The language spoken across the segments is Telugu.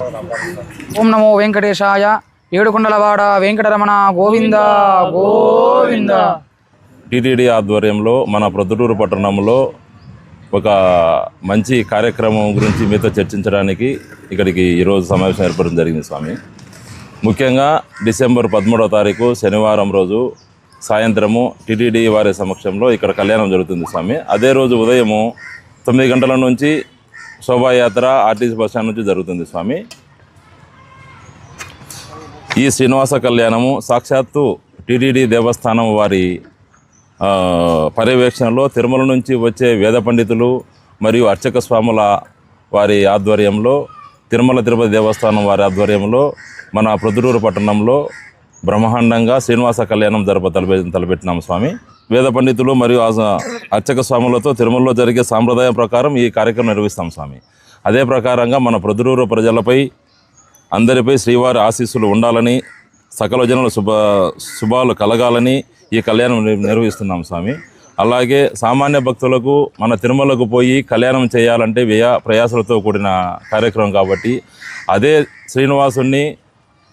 ఓం నమో వెంకటేశాయ. ఏడుకొండలవాడ వెంకటరమణ గోవింద. గోవింద. టీటీడీ ఆధ్వర్యంలో మన ప్రొద్దుటూరు పట్టణంలో ఒక మంచి కార్యక్రమం గురించి మీతో చర్చించడానికి ఇక్కడికి ఈరోజు సమావేశం ఏర్పడడం జరిగింది స్వామి. ముఖ్యంగా డిసెంబర్ పదమూడవ తారీఖు శనివారం రోజు సాయంత్రము టీటీడీ వారి సమక్షంలో ఇక్కడ కళ్యాణం జరుగుతుంది స్వామి. అదే రోజు ఉదయము తొమ్మిది గంటల నుంచి శోభాయాత్ర ఆర్టీసీ బస్ స్టాండ్ నుంచి జరుగుతుంది స్వామి. ఈ శ్రీనివాస కళ్యాణము సాక్షాత్తు టీటీడీ దేవస్థానం వారి పర్యవేక్షణలో తిరుమల నుంచి వచ్చే వేద పండితులు మరియు అర్చక స్వాముల వారి ఆధ్వర్యంలో తిరుమల తిరుపతి దేవస్థానం వారి ఆధ్వర్యంలో మన ప్రొద్దుటూరు పట్టణంలో బ్రహ్మాండంగా శ్రీనివాస కళ్యాణం జరప తలపె తలపెట్టినాము స్వామి. వేద పండితులు మరియు ఆ- అర్చక స్వాములతో తిరుమలలో జరిగే సాంప్రదాయం ప్రకారం ఈ కార్యక్రమం నిర్వహిస్తాం స్వామి. అదే ప్రకారంగా మన ప్రొద్దుటూరు ప్రజలపై అందరిపై శ్రీవారి ఆశీస్సులు ఉండాలని సకల జనుల శుభ శుభాలు కలగాలని ఈ కళ్యాణం నిర్వహిస్తున్నాం స్వామి. అలాగే సామాన్య భక్తులకు మన తిరుమలకు పోయి కళ్యాణం చేయాలంటే వ్యయ ప్రయాసలతో కూడిన కార్యక్రమం కాబట్టి అదే శ్రీనివాసుని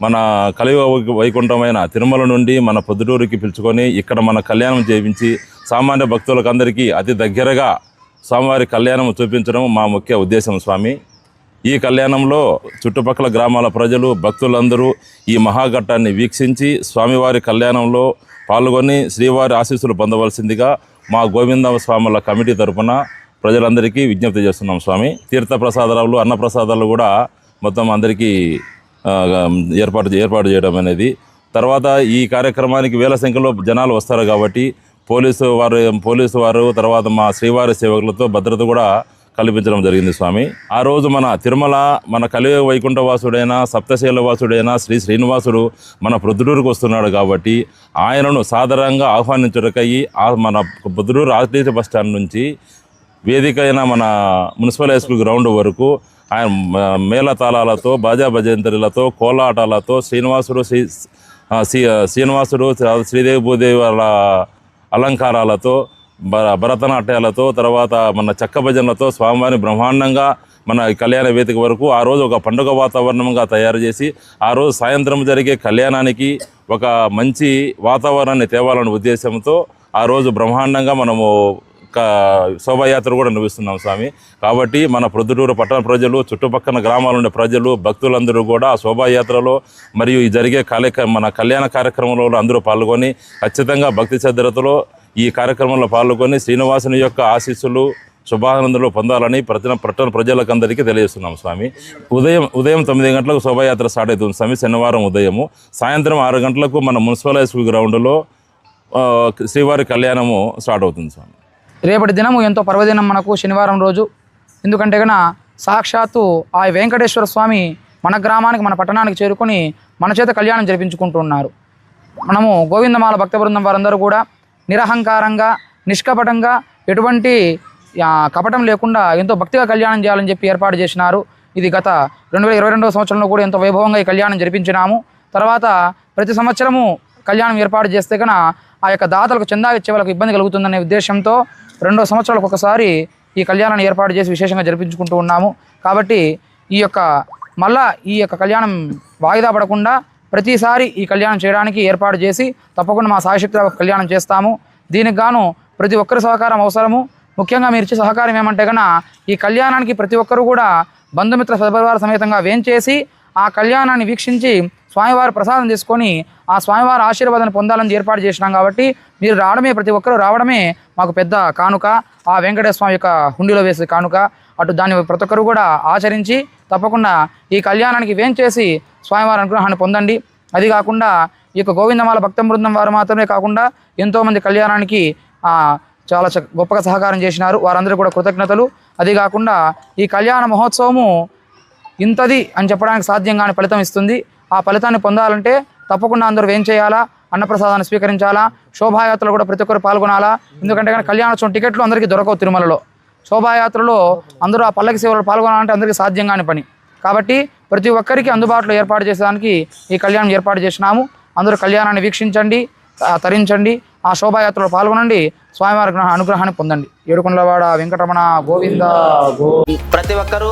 మన కలియుగ వైకుంఠమైన తిరుమల నుండి మన పొద్దుటూరుకి పిలుచుకొని ఇక్కడ మన కళ్యాణం చేయించి సామాన్య భక్తులకందరికీ అతి దగ్గరగా స్వామివారి కళ్యాణం చూపించడం మా ముఖ్య ఉద్దేశం స్వామి. ఈ కళ్యాణంలో చుట్టుపక్కల గ్రామాల ప్రజలు భక్తులందరూ ఈ మహాఘట్టాన్ని వీక్షించి స్వామివారి కళ్యాణంలో పాల్గొని శ్రీవారి ఆశీస్సులు పొందవలసిందిగా మా గోవింద స్వాముల కమిటీ తరఫున ప్రజలందరికీ విజ్ఞప్తి చేస్తున్నాం స్వామి. తీర్థ ప్రసాదాలు కూడా మొత్తం అందరికీ ఏర్పాటు ఏర్పాటు చేయడం అనేది. తర్వాత ఈ కార్యక్రమానికి వేల సంఖ్యలో జనాలు వస్తారు కాబట్టి పోలీసు వారు పోలీసు వారు తర్వాత మా శ్రీవారి సేవకులతో భద్రత కూడా కల్పించడం జరిగింది స్వామి. ఆ రోజు మన తిరుమల మన కలియుగ వైకుంఠవాసుడైన సప్తశైలవాసుడైన శ్రీ శ్రీనివాసుడు మన ప్రొద్దుటూరుకు వస్తున్నాడు కాబట్టి ఆయనను సాధారణంగా ఆహ్వానించుటకై ఆ మన ప్రొద్దుటూరు ఆర్టీసీ బస్ స్టాండ్ నుంచి వేదిక అయిన మన మున్సిపల్ హై స్కూల్ గ్రౌండ్ వరకు ఆయన మేళతాళాలతో బాజా భజంతరులతో కోలాటాలతో శ్రీనివాసుడు శ్రీ శ్రీ శ్రీనివాసుడు శ్రీదేవి భూదేవి వాళ్ళ అలంకారాలతో భ భరతనాట్యాలతో తర్వాత మన చెక్క భజనలతో స్వామివారిని బ్రహ్మాండంగా మన కళ్యాణ వేదిక వరకు ఆ రోజు ఒక పండుగ వాతావరణంగా తయారు చేసి ఆ రోజు సాయంత్రం జరిగే కళ్యాణానికి ఒక మంచి వాతావరణాన్ని తేవాలనే ఉద్దేశంతో ఆ రోజు బ్రహ్మాండంగా మనము శోభాయాత్ర కూడా నిర్వహిస్తున్నాం స్వామి. కాబట్టి మన ప్రొద్దుటూరు పట్టణ ప్రజలు చుట్టుపక్కల గ్రామాలు ఉండే ప్రజలు భక్తులందరూ కూడా ఆ శోభాయాత్రలో మరియు ఈ జరిగే కార్యక్రమ మన కళ్యాణ కార్యక్రమంలో అందరూ పాల్గొని ఖచ్చితంగా భక్తి శ్రద్ధలతో ఈ కార్యక్రమంలో పాల్గొని శ్రీనివాసుని యొక్క ఆశీస్సులు శుభానందులు పొందాలని ప్రతి పట్టణ ప్రజలకందరికీ తెలియజేస్తున్నాం స్వామి. ఉదయం ఉదయం తొమ్మిది గంటలకు శోభాయాత్ర స్టార్ట్ అవుతుంది స్వామి శనివారం ఉదయము. సాయంత్రం ఆరు గంటలకు మన మున్సిపల్ హై స్కూల్ గ్రౌండ్లో శ్రీవారి కళ్యాణము స్టార్ట్ అవుతుంది స్వామి. రేపటి దినము ఎంతో పర్వదినం మనకు శనివారం రోజు. ఎందుకంటే గన సాక్షాత్తు ఆ వెంకటేశ్వర స్వామి మన గ్రామానికి మన పట్టణానికి చేరుకొని మన చేత కళ్యాణం జరిపించుకుంటున్నారు. మనము గోవిందమాల భక్త బృందం వారందరూ కూడా నిరహంకారంగా నిష్కపటంగా ఎటువంటి కపటం లేకుండా ఎంతో భక్తిగా కళ్యాణం చేయాలని చెప్పి ఏర్పాటు చేసినారు. ఇది గత రెండు వేల ఇరవై రెండవ సంవత్సరంలో కూడా ఎంతో వైభవంగా ఈ కళ్యాణం జరిపించినాము. తర్వాత ప్రతి సంవత్సరము కళ్యాణం ఏర్పాటు చేస్తే కన ఆ యొక్క దాతలకు చందా ఇచ్చే వాళ్ళకి ఇబ్బంది కలుగుతుందనే ఉద్దేశంతో రెండో సంవత్సరాలకు ఒకసారి ఈ కళ్యాణాన్ని ఏర్పాటు చేసి విశేషంగా జరిపించుకుంటూ ఉన్నాము. కాబట్టి ఈ యొక్క మళ్ళా ఈ యొక్క కళ్యాణం వాయిదా పడకుండా ప్రతిసారి ఈ కళ్యాణం చేయడానికి ఏర్పాటు చేసి తప్పకుండా మా సాయశక్తి కళ్యాణం చేస్తాము. దీనికి గాను ప్రతి ఒక్కరి సహకారం అవసరము. ముఖ్యంగా మీరు ఇచ్చే సహకారం ఏమంటే కన్నా ఈ కళ్యాణానికి ప్రతి ఒక్కరు కూడా బంధుమిత్ర సపరివార సమేతంగా వేంచేసి ఆ కళ్యాణాన్ని వీక్షించి స్వామివారి ప్రసాదం తీసుకొని ఆ స్వామివారి ఆశీర్వాదాన్ని పొందాలని ఏర్పాటు చేసినాం కాబట్టి మీరు రావడమే ప్రతి ఒక్కరూ రావడమే మాకు పెద్ద కానుక. ఆ వెంకటేశ్వర స్వామి యొక్క హుండీలో వేసే కానుక. అటు దాన్ని ప్రతి ఒక్కరు కూడా ఆచరించి తప్పకుండా ఈ కళ్యాణానికి వేంచేసి స్వామివారి అనుగ్రహాన్ని పొందండి. అది కాకుండా ఈ యొక్క గోవిందమాల భక్త బృందం వారు మాత్రమే కాకుండా ఎంతోమంది కళ్యాణానికి చాలా చ- గొప్పగా సహకారం చేసినారు. వారందరూ కూడా కృతజ్ఞతలు. అది కాకుండా ఈ కళ్యాణ మహోత్సవము ఇంతది అని చెప్పడానికి సాధ్యం కాని ఫలితం ఇస్తుంది. ఆ ఫలితాన్ని పొందాలంటే తప్పకుండా అందరూ ఏం చేయాలా? అన్నప్రసాదాన్ని స్వీకరించాలా? శోభాయాత్రలు కూడా ప్రతి ఒక్కరు పాల్గొనాలా? ఎందుకంటే కానీ కళ్యాణోత్సవం టికెట్లు అందరికీ దొరకవు తిరుమలలో. శోభాయాత్రలో అందరూ ఆ పల్లకి సేవలో పాల్గొనాలంటే అందరికీ సాధ్యం కాని పని. కాబట్టి ప్రతి ఒక్కరికి అందుబాటులో ఏర్పాటు చేసేదానికి ఈ కళ్యాణం ఏర్పాటు చేసినాము. అందరూ కళ్యాణాన్ని వీక్షించండి తరించండి ఆ శోభాయాత్రలో పాల్గొనండి స్వామివారి అనుగ్రహాన్ని పొందండి. ఏడుకొండలవాడ వెంకటరమణ గోవింద. ప్రతి ఒక్కరూ